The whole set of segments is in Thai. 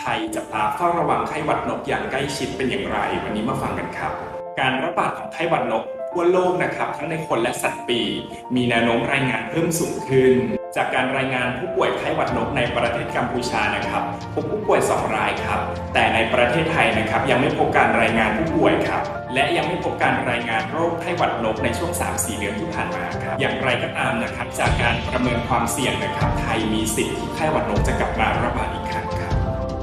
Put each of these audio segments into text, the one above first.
ไทยจะตาเฝ้าระวังไข้หวัดนกอย่างใกล้ชิดเป็นอย่างไร วันนี้มาฟังกันครับ การระบาดของไข้หวัดนกทั่วโลกนะครับ ทั้งในคนและสัตว์ปี มีแนวโน้มรายงานเพิ่มสูงขึ้น จากการรายงานผู้ป่วยไข้หวัดนกในประเทศกัมพูชานะครับพบผู้ป่วย 2 รายครับ แต่ในประเทศไทยนะครับยังไม่พบการรายงานผู้ป่วยครับ และยังไม่พบการรายงานโรคไข้หวัดนกในช่วง 3-4 เดือนที่ผ่านมาครับ อย่างไรก็ตามนะครับ จากการประเมินความเสี่ยงนะครับ ไทยมีสิทธิ์ที่ไข้หวัดนกจะกลับมาระบาดอีก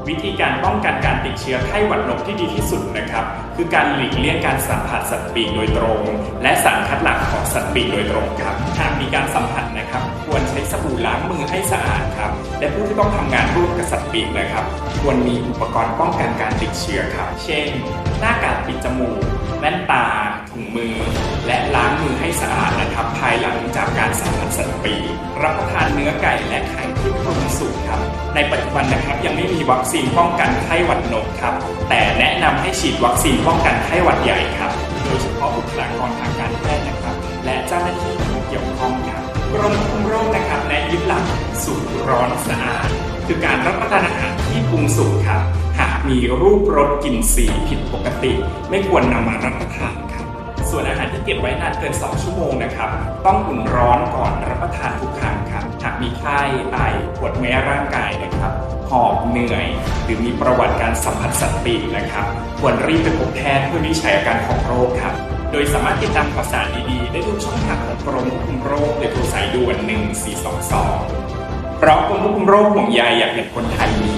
วิธีการป้องกันการติดเชื้อไข้หวัดนกที่ดีที่สุดนะครับ คือการหลีกเลี่ยงการสัมผัสสัตว์ปีกโดยตรง และสารคัดหลั่งของสัตว์ปีกโดยตรงครับ หากมีการสัมผัสนะครับ ควรใช้สบู่ล้างมือให้สะอาดครับ และผู้ที่ต้องทำงานร่วมกับสัตว์ปีกนะครับ ควรมีอุปกรณ์ป้องกันการติดเชื้อครับ เช่น หน้ากากปิดจมูกแว่นตาถุงมือ และล้างมือให้สะอาดนะครับ ภายหลังจากการสัมผัสสัตว์ปี รับประทานเนื้อไก่และไข่ที่ปรุงสุกครับ ในปัจจุบันนะครับยังไม่มีวัคซีนป้องกันไข้หวัดนกครับ แต่แนะนำให้ฉีดวัคซีนป้องกันไข้หวัดใหญ่ครับ โดยเฉพาะบุคลากรทางการแพทย์นะครับ และเจ้าหน้าที่ผู้เกี่ยวข้องครับกรมควบคุมโรคนะครับและยึดหลักสุกร้อนสะอาด คือการรับประทานอาหารที่ปรุงสุกครับ หากมีรูปรสกลิ่นสีผิดปกติ ไม่ควรนำมารับประทานครับ ส่วนอาหารที่เก็บไว้นานเกิน 2 ชั่วโมงนะครับต้องอุ่นร้อนก่อนรับประทานทุกครั้งครับหากมีไข้ไอปวดเมื่อยร่างกายนะครับหอบเหนื่อย หรือมีประวัติการสัมผัสสัตว์ปีกนะครับ ควรรีบไปพบแพทย์เพื่อวิจัยอาการของโรคครับโดยสามารถติดตามข่าวสารดีๆ ได้ทุกช่องทางของกรมควบคุมโรคโดยโทรสายด่วน 1422 เพราะกรมควบคุมโรคห่วงใยอยากเห็นคนไทยมี